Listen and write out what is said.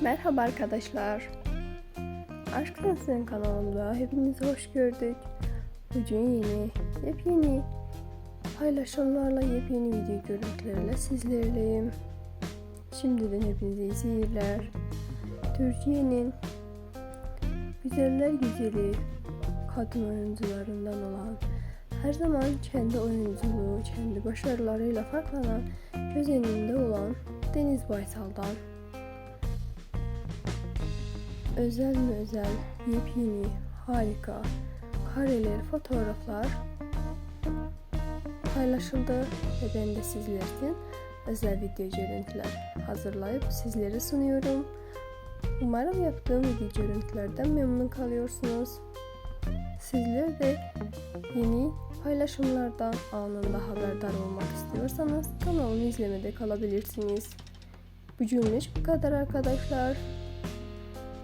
Merhaba arkadaşlar. Aşk Sensin kanalımda hepinizi hoş gördük. Bugün yeni, yepyeni paylaşımlarla yepyeni video görüntülerle sizlerleyim. Şimdiden hepinize iyi seyirler. Türkiye'nin güzeller güzeli kadın oyuncularından olan her zaman kendi oyunculuğu, kendi başarılarıyla farklanan göz önünde olan Deniz Baysal'dan özel mi özel, yepyeni, harika, kareler, fotoğraflar paylaşıldı ve ben de sizler için özel video görüntüler hazırlayıp sizlere sunuyorum. Umarım yaptığım video görüntülerden memnun kalıyorsunuz. Sizler de yeni paylaşımlardan anında haberdar olmak istiyorsanız kanalımı izlemede kalabilirsiniz. Bugünlük bu kadar arkadaşlar.